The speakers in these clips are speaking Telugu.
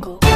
jungle.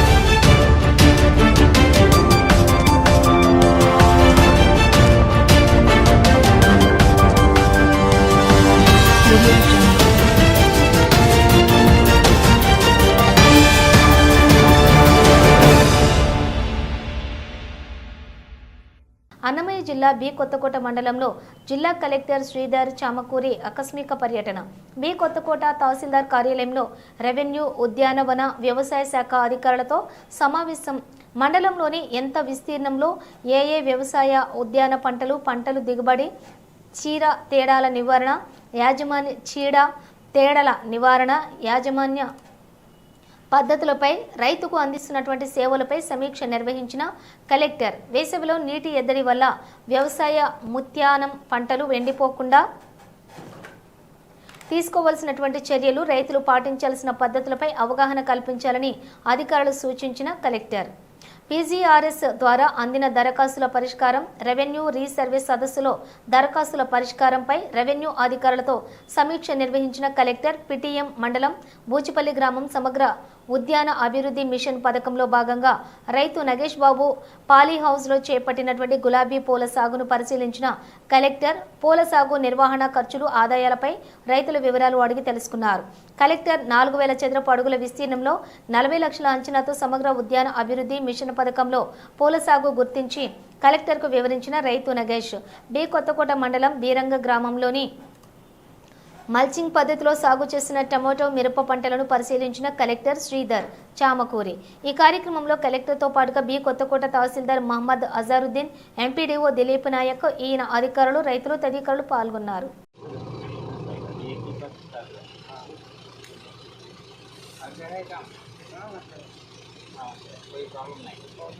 అన్నమయ్య జిల్లా బి కొత్తకోట మండలంలో జిల్లా కలెక్టర్ శ్రీధర్ చామకూరి ఆకస్మిక పర్యటన. బి కొత్తకోట తహసీల్దార్ కార్యాలయంలో రెవెన్యూ ఉద్యానవన వ్యవసాయ శాఖ అధికారులతో సమావేశం. మండలంలోని ఎంత విస్తీర్ణంలో ఏ ఏ వ్యవసాయ ఉద్యాన పంటలు పంటలు దిగుబడి చీర తేడాల నివారణ యాజమాన్య చీడ తేడల నివారణ యాజమాన్య పద్ధతులపై రైతుకు అందిస్తున్నటువంటి సేవలపై సమీక్ష నిర్వహించిన కలెక్టర్ వేసవిలో నీటి ఎద్దడి వల్ల వ్యవసాయ ముత్యానం పంటలు ఎండిపోకుండా తీసుకోవాల్సినటువంటి చర్యలు రైతులు పాటించాల్సిన పద్ధతులపై అవగాహన కల్పించాలని అధికారులు సూచించిన కలెక్టర్. పీజీఆర్ఎస్ ద్వారా అందిన దరఖాస్తుల పరిష్కారం రెవెన్యూ రీసర్వీస్ సదస్సులో దరఖాస్తుల పరిష్కారంపై రెవెన్యూ అధికారులతో సమీక్ష నిర్వహించిన కలెక్టర్ పిటిఎం మండలం బూచిపల్లి గ్రామం సమగ్ర ఉద్యాన అభివృద్ధి మిషన్ పథకంలో భాగంగా రైతు నగేష్ బాబు పాలీ హౌస్లో చేపట్టినటువంటి గులాబీ పూల సాగును పరిశీలించిన కలెక్టర్ పూల సాగు నిర్వహణ ఖర్చులు ఆదాయాలపై రైతుల వివరాలు అడిగి తెలుసుకున్నారు. కలెక్టర్ నాలుగు వేల చదరపు అడుగుల విస్తీర్ణంలో నలభై లక్షల అంచనాతో సమగ్ర ఉద్యాన అభివృద్ధి మిషన్ పథకంలో పూల సాగు గుర్తించి కలెక్టర్కు వివరించిన రైతు నగేష్ బి కొత్తకోట మండలం బీరంగ గ్రామంలోని మల్చింగ్ పద్ధతిలో సాగు చేసిన టమోటో మిరప పంటలను పరిశీలించిన కలెక్టర్ శ్రీధర్ చామకూరి. ఈ కార్యక్రమంలో కలెక్టర్తో పాటుగా బి కొత్తకోట తహసీల్దార్ మహమ్మద్ అజారుద్దీన్ ఎంపీడీఓ దిలీప్ నాయక్ ఈయన అధికారులు రైతులు తదితరులు పాల్గొన్నారు. Dạ, dạ, dạ. Đó là Ờ, con này. có